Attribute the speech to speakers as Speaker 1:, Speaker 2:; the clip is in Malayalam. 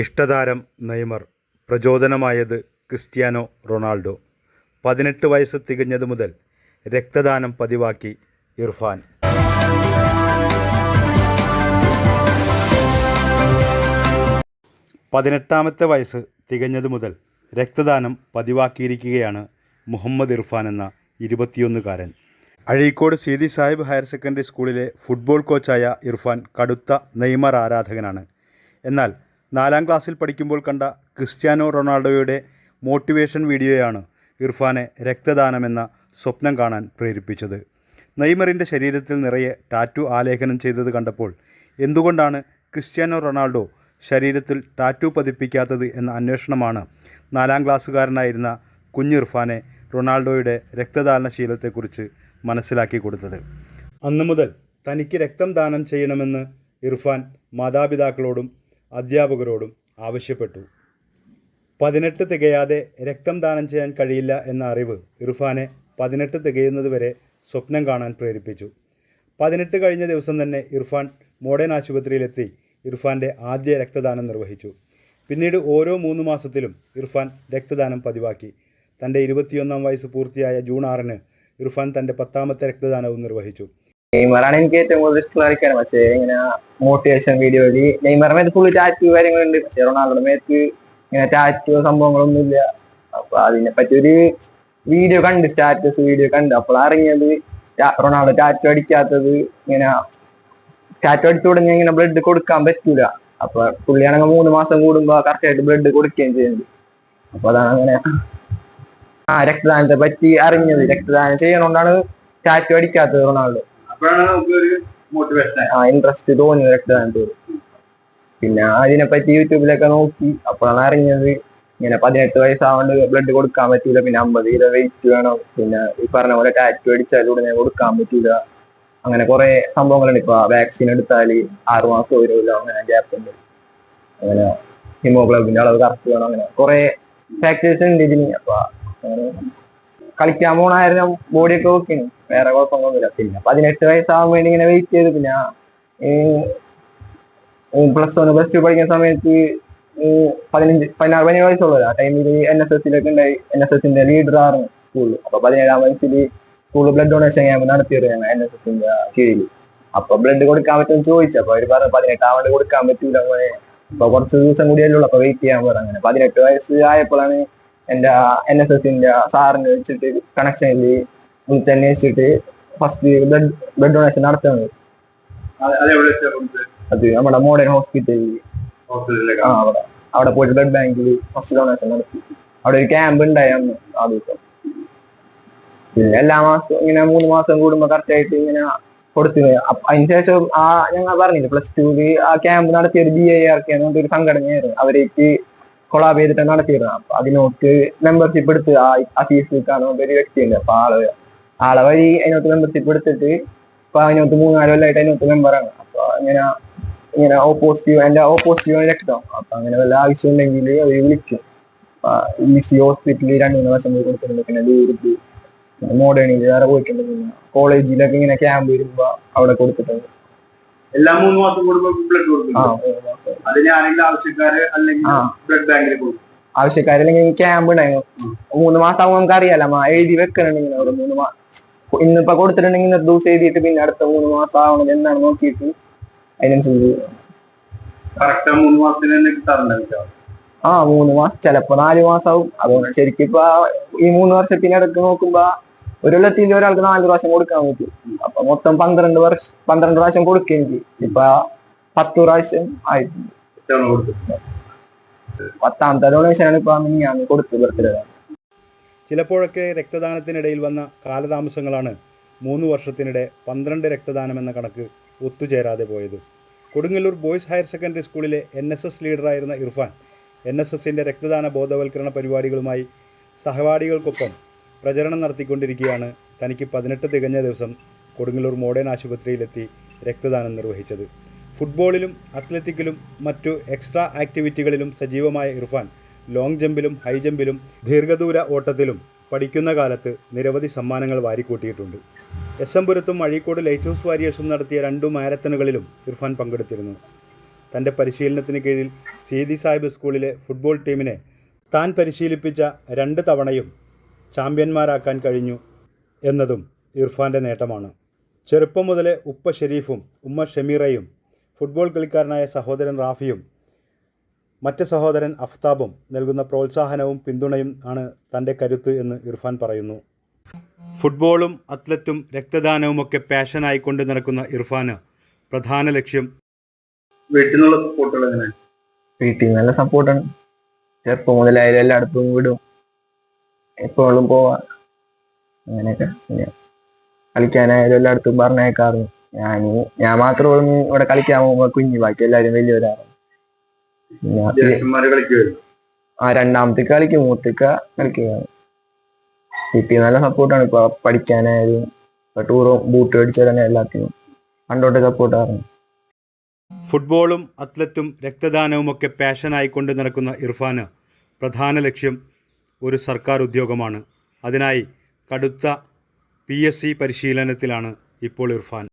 Speaker 1: ഇഷ്ടതാരം നെയ്മർ പ്രചോദനമായത് ക്രിസ്ത്യാനോ റൊണാൾഡോ. പതിനെട്ട് വയസ്സ് തികഞ്ഞതു മുതൽ രക്തദാനം പതിവാക്കി ഇർഫാൻ. പതിനെട്ടാമത്തെ വയസ്സ് തികഞ്ഞതു മുതൽ രക്തദാനം പതിവാക്കിയിരിക്കുകയാണ് മുഹമ്മദ് ഇർഫാൻ എന്ന ഇരുപത്തിയൊന്നുകാരൻ. അഴീക്കോട് സീതി സാഹിബ് ഹയർ സെക്കൻഡറി സ്കൂളിലെ ഫുട്ബോൾ കോച്ചായ ഇർഫാൻ കടുത്ത നെയ്മർ ആരാധകനാണ്. എന്നാൽ നാലാം ക്ലാസ്സിൽ പഠിക്കുമ്പോൾ കണ്ട ക്രിസ്ത്യാനോ റൊണാൾഡോയുടെ മോട്ടിവേഷൻ വീഡിയോയാണ് ഇർഫാനെ രക്തദാനമെന്ന സ്വപ്നം കാണാൻ പ്രേരിപ്പിച്ചത്. നെയ്മറിന്റെ ശരീരത്തിൽ നിറയെ ടാറ്റു ആലേഖനം ചെയ്തത് കണ്ടപ്പോൾ എന്തുകൊണ്ടാണ് ക്രിസ്ത്യാനോ റൊണാൾഡോ ശരീരത്തിൽ ടാറ്റു പതിപ്പിക്കാത്തത് എന്ന അന്വേഷണമാണ് നാലാം ക്ലാസ്സുകാരനായിരുന്ന കുഞ്ഞിർഫാനെ റൊണാൾഡോയുടെ രക്തദാനശീലത്തെക്കുറിച്ച് മനസ്സിലാക്കി കൊടുത്തത്. അന്നു മുതൽ തനിക്ക് രക്തം ദാനം ചെയ്യണമെന്ന് ഇർഫാൻ മാതാപിതാക്കളോടും അധ്യാപകരോടും ആവശ്യപ്പെട്ടു. പതിനെട്ട് തികയാതെ രക്തം ദാനം ചെയ്യാൻ കഴിയില്ല എന്ന അറിവ് ഇർഫാനെ പതിനെട്ട് തികയുന്നതുവരെ സ്വപ്നം കാണാൻ പ്രേരിപ്പിച്ചു. പതിനെട്ട് കഴിഞ്ഞ ദിവസം തന്നെ ഇർഫാൻ മോഡേൺ ആശുപത്രിയിലെത്തി ഇർഫാന്റെ ആദ്യ രക്തദാനം നിർവഹിച്ചു. പിന്നീട് ഓരോ മൂന്ന് മാസത്തിലും ഇർഫാൻ രക്തദാനം പതിവാക്കി. തന്റെ ഇരുപത്തിയൊന്നാം വയസ്സ് പൂർത്തിയായ ജൂൺ ആറിന് ഇർഫാൻ തന്റെ പത്താമത്തെ രക്തദാനവും നിർവഹിച്ചു.
Speaker 2: നെയ്മറാണ് എനിക്ക് ഏറ്റവും കൂടുതൽ ഇഷ്ടമുള്ള കളിക്കാരൻ. പക്ഷേ ഇങ്ങനെ മോട്ടിവേഷൻ വീഡിയോ നെയ്മറിന്റെ മേത്ത് ഫുള്ള് ടാറ്റു കാര്യങ്ങളുണ്ട്. പക്ഷെ റൊണാൾഡോയുടെ മേത്ത് ഇങ്ങനെ ടാറ്റു സംഭവങ്ങളൊന്നും ഇല്ല അപ്പൊ അതിനെ പറ്റി ഒരു വീഡിയോ കണ്ട് സ്റ്റാറ്റസ് വീഡിയോ കണ്ട്. അപ്പോൾ അറിഞ്ഞത് റൊണാൾഡോ ടാറ്റു അടിക്കാത്തത് ഇങ്ങനെ ടാറ്റു അടിച്ചു തുടങ്ങി ഇങ്ങനെ ബ്ലഡ് കൊടുക്കാൻ പറ്റൂല. അപ്പൊ പുള്ളിയാണെങ്കിൽ മൂന്ന് മാസം കൂടുമ്പോ കറക്റ്റ് ആയിട്ട് ബ്ലഡ് കൊടുക്കുകയും ചെയ്യുന്നത്. അപ്പൊ അതാണ് അങ്ങനെ ആ രക്തദാനത്തെ പറ്റി അറിഞ്ഞത്. രക്തദാനം ചെയ്യണോണ്ടാണ് ടാറ്റു അടിക്കാത്തത് റൊണാൾഡോ.
Speaker 1: അപ്പോഴാണ് ഒരു
Speaker 2: ഇൻട്രസ്റ്റ് തോന്നി രക്തദാനത്തോട് പിന്നെ അതിനെപ്പറ്റി യൂട്യൂബിലൊക്കെ നോക്കി. അപ്പോഴാണ് അറിഞ്ഞത് ഇങ്ങനെ പതിനെട്ട് വയസ്സാവണ്ട് ബ്ലഡ് കൊടുക്കാൻ പറ്റൂല പിന്നെ അമ്പത് കിലോ വെയിറ്റ് വേണം. പിന്നെ ഈ പറഞ്ഞ പോലെ ടാറ്റു അടിച്ചാൽ ഉടനെ കൊടുക്കാൻ പറ്റൂല. അങ്ങനെ കുറെ സംഭവങ്ങളുണ്ട്. ഇപ്പൊ വാക്സിൻ എടുത്താൽ ആറു മാസം അങ്ങനെ ഗ്യാപ്പ് ഉണ്ട്. അങ്ങനെ ഹിമോഗ്ലോബിന്റെ അളവ് കറക്റ്റ് വേണം അങ്ങനെ കുറെ ഫാക്ടേഴ്സ് ഉണ്ട് ഇതിന്. അപ്പൊ കളിക്കാൻ പോണായിരുന്നു ബോഡിയൊക്കെ ഓക്കെ വേറെ കുഴപ്പമൊന്നുമില്ല പിന്നെ പതിനെട്ട് വയസ്സാവാൻ വേണ്ടി ഇങ്ങനെ വെയിറ്റ് ചെയ്ത് പിന്നെ പ്ലസ് വൺ പ്ലസ് ടു പഠിക്കുന്ന സമയത്ത് പതിനഞ്ച് പതിനാറ് പതിനേഴ് വയസ്സുള്ളത് ആ ടൈമിൽ എൻ എസ് എസിലൊക്കെ ഉണ്ടായി. എൻ എസ് എസിന്റെ ലീഡർ ആയിരുന്നു സ്കൂളിൽ അപ്പൊ പതിനേഴാം വയസ്സിൽ സ്കൂളിൽ ബ്ലഡ് ഡൊണേഷൻ ക്യാമ്പ് നടത്തിയിരുന്നു എൻ എസ് എസിന്റെ കീഴിൽ അപ്പൊ ബ്ലഡ് കൊടുക്കാൻ പറ്റുമെന്ന് ചോദിച്ചു. അപ്പൊ അവർ പറഞ്ഞു പതിനെട്ടാം കൊടുക്കാൻ പറ്റൂല അങ്ങനെ അപ്പൊ കുറച്ച് ദിവസം കൂടിയല്ലേ ഉള്ളൂ. അപ്പൊ വെയിറ്റ് ചെയ്യാൻ പറഞ്ഞു. അങ്ങനെ പതിനെട്ട് വയസ്സ് ആയപ്പോഴാണ് എന്റെ എൻ എസ് എസിന്റെ സാറിന് വെച്ചിട്ട് കണക്ഷനിൽ വിളിച്ചന്വേഷിച്ചിട്ട് ഫസ്റ്റ് ബ്ലഡ് ബ്ലഡ് ഡൊണേഷൻ നടത്തുന്നത്. അത് നമ്മുടെ മോഡേൺ ഹോസ്പിറ്റലിൽ. ആ അവിടെ. അവിടെ പോയിട്ട് ബ്ലഡ് ബാങ്കിൽ ഫസ്റ്റ് ഡൊണേഷൻ നടത്തി. അവിടെ ഒരു ക്യാമ്പ് ഉണ്ടായിരുന്നു ആ ദിവസം. പിന്നെ എല്ലാ മാസവും ഇങ്ങനെ മൂന്ന് മാസം കൂടുമ്പോ കറക്റ്റ് ആയിട്ട് ഇങ്ങനെ കൊടുത്തിന്. അതിനുശേഷം ആ ഞങ്ങൾ പറഞ്ഞില്ല പ്ലസ് ടുവിൽ ആ ക്യാമ്പ് നടത്തിയ ഒരു ബി ഐ ആർ കെ എന്ന് ഒരു സംഘടനയായിരുന്നു. അവരേക്ക് കൊളാബ് ചെയ്തിട്ട് നടത്തിയിരുന്നു അപ്പൊ അതിനോട്ട് മെമ്പർഷിപ്പ് എടുത്ത് ആ അസീസ് കാണുന്ന ഒരു വ്യക്തിയുണ്ട്. അപ്പൊ ആൾ ആളെ വഴി അതിനകത്ത് മെമ്പർഷിപ്പ് എടുത്തിട്ട് ഇപ്പൊ അതിനകത്ത് മൂന്നാൽ കൊല്ലമായിട്ട് അതിനകത്ത് മെമ്പറാണ് അപ്പൊ ഇങ്ങനെ ഇങ്ങനെ ഓപ്പോസിറ്റീവ് എന്റെ ഓപ്പോസിറ്റീവ് രക്തം. അപ്പൊ അങ്ങനെ വല്ല ആവശ്യം ഉണ്ടെങ്കിൽ അവർ വിളിക്കും. ലിസി ഹോസ്പിറ്റലിൽ രണ്ടു മൂന്ന് വർഷം പോയി കൊടുത്തിട്ടുണ്ട്. പിന്നെ ദൂരത്ത് മോഡേണിൽ വേറെ പോയിട്ടുണ്ട്. പിന്നെ കോളേജിലൊക്കെ ഇങ്ങനെ ക്യാമ്പ് വരുമ്പോ അവിടെ കൊടുത്തിട്ടുണ്ട്.
Speaker 1: എല്ലാ മൂന്ന് മാസം കൂടുമ്പോൾ ബ്ലഡ് കൊടുക്കും. അതിന് ആരെങ്കിലും ആവശ്യക്കാര് അല്ലെങ്കിൽ ബ്ലഡ് ബാങ്കിൽ കൊടുക്കും
Speaker 2: ആവശ്യക്കാരില്ലെങ്കിൽ ക്യാമ്പ് ഉണ്ടായിരുന്നു മൂന്ന് മാസം ആകുമ്പോൾ നമുക്ക് അറിയാലോ നമ്മ എഴുതി വെക്കണുണ്ടെങ്കിൽ അവിടെ മൂന്ന് മാസം ഇന്നിപ്പോ കൊടുത്തിട്ടുണ്ടെങ്കിൽ ഇന്നത്തെ ദിവസം എഴുതിയിട്ട് പിന്നെ അടുത്ത മൂന്ന് മാസം ആവണം എന്നാണ് നോക്കിയിട്ട് അതിനനുസരിച്ച് ആ മൂന്ന് മാസം ചിലപ്പോ നാല് മാസമാവും അതുകൊണ്ട് ശരിക്കും ഇപ്പൊ ഈ മൂന്ന് വർഷത്തിനടുത്ത് നോക്കുമ്പോ ഒരു കൊല്ലത്തിൽ ഒരാൾക്ക് നാല് പ്രാവശ്യം കൊടുക്കാൻ പറ്റും. അപ്പൊ മൊത്തം പന്ത്രണ്ട് വർഷം പന്ത്രണ്ട് പ്രാവശ്യം കൊടുക്കുക എനിക്ക്. ഇപ്പൊ പത്ത് പ്രാവശ്യം ആയിട്ടുണ്ട്. പത്താമത്തെ കൊടുത്തത്
Speaker 1: ചിലപ്പോഴൊക്കെ രക്തദാനത്തിനിടയിൽ വന്ന കാലതാമസങ്ങളാണ് മൂന്ന് വർഷത്തിനിടെ പന്ത്രണ്ട് രക്തദാനം എന്ന കണക്ക് ഒത്തുചേരാതെ പോയത്. കൊടുങ്ങല്ലൂർ ബോയ്സ് ഹയർ സെക്കൻഡറി സ്കൂളിലെ എൻ എസ് എസ് ലീഡറായിരുന്ന ഇർഫാൻ എൻ എസ് എസിന്റെ രക്തദാന ബോധവൽക്കരണ പരിപാടികളുമായി സഹപാഠികൾക്കൊപ്പം പ്രചരണം നടത്തിക്കൊണ്ടിരിക്കുകയാണ് തനിക്ക് പതിനെട്ട് തികഞ്ഞ ദിവസം കൊടുങ്ങല്ലൂർ മോഡേൺ ആശുപത്രിയിലെത്തി രക്തദാനം നിർവഹിച്ചത്. ഫുട്ബോളിലും അത്ലറ്റിക്കിലും മറ്റു എക്സ്ട്രാ ആക്ടിവിറ്റികളിലും സജീവമായ ഇർഫാൻ ലോങ് ജമ്പിലും ഹൈ ജമ്പിലും ദീർഘദൂര ഓട്ടത്തിലും പഠിക്കുന്ന കാലത്ത് നിരവധി സമ്മാനങ്ങൾ വാരിക്കൂട്ടിയിട്ടുണ്ട്. എസ് എം പുരത്തും അഴീക്കോട് ലൈറ്റ് ഹൗസ് വാരിയേഴ്സും നടത്തിയ രണ്ടു മാരത്തണുകളിലും ഇർഫാൻ പങ്കെടുത്തിരുന്നു. തന്റെ പരിശീലനത്തിന് കീഴിൽ സീതി സാഹിബ് സ്കൂളിലെ ഫുട്ബോൾ ടീമിനെ താൻ പരിശീലിപ്പിച്ച രണ്ട് തവണയും ചാമ്പ്യന്മാരാക്കാൻ കഴിഞ്ഞു എന്നതും ഇർഫാന്റെ നേട്ടമാണ്. ചെറുപ്പം മുതലേ ഉപ്പ ഷെരീഫും ഉമ്മ ഷമീറയും ഫുട്ബോൾ കളിക്കാരനായ സഹോദരൻ റാഫിയും മറ്റ് സഹോദരൻ അഫ്താബും നൽകുന്ന പ്രോത്സാഹനവും പിന്തുണയും ആണ് തന്റെ കരുത്ത് എന്ന് ഇർഫാൻ പറയുന്നു. ഫുട്ബോളും അത്ലറ്റും പാഷനായി കൊണ്ട് നടക്കുന്ന ഇർഫാന് പ്രധാന ലക്ഷ്യം വീട്ടിൽ നിന്നുള്ള സപ്പോർട്ടുകൾ എങ്ങനെ
Speaker 2: വീട്ടിൽ നല്ല സപ്പോർട്ടാണ് ചെറുപ്പം മുതലായാലും എല്ലായിടത്തും വിടും. എപ്പോഴും പോവാ. അങ്ങനെയൊക്കെ. കളിക്കാനായാലും എല്ലായിടത്തും പറഞ്ഞേക്കാറുണ്ട് ഞാൻ ഞാൻ മാത്രം ഇവിടെ കളിക്കാൻ പോകുമ്പോ കുഞ്ഞു ബാക്കി എല്ലാരും വലിയവരാണ്. ആ രണ്ടാമത്തെ കളിക്കും മൂത്തേക്ക കളിക്കുകയാണ് വീട്ടിൽ നല്ല സപ്പോർട്ടാണ് ഇപ്പൊ പഠിക്കാനായാലും ടൂറും ബൂട്ട് അടിച്ചാലും എല്ലാത്തിനും പണ്ടോട്ട് സപ്പോർട്ടായിരുന്നു
Speaker 1: ഫുട്ബോളും അത്ലറ്റും രക്തദാനവും രക്തദാനവുമൊക്കെ പാഷനായിക്കൊണ്ട് നടക്കുന്ന ഇർഫാന് പ്രധാന ലക്ഷ്യം ഒരു സർക്കാർ ഉദ്യോഗമാണ്. അതിനായി കടുത്ത പി എസ് സി പരിശീലനത്തിലാണ് ഇപ്പോൾ ഇർഫാൻ.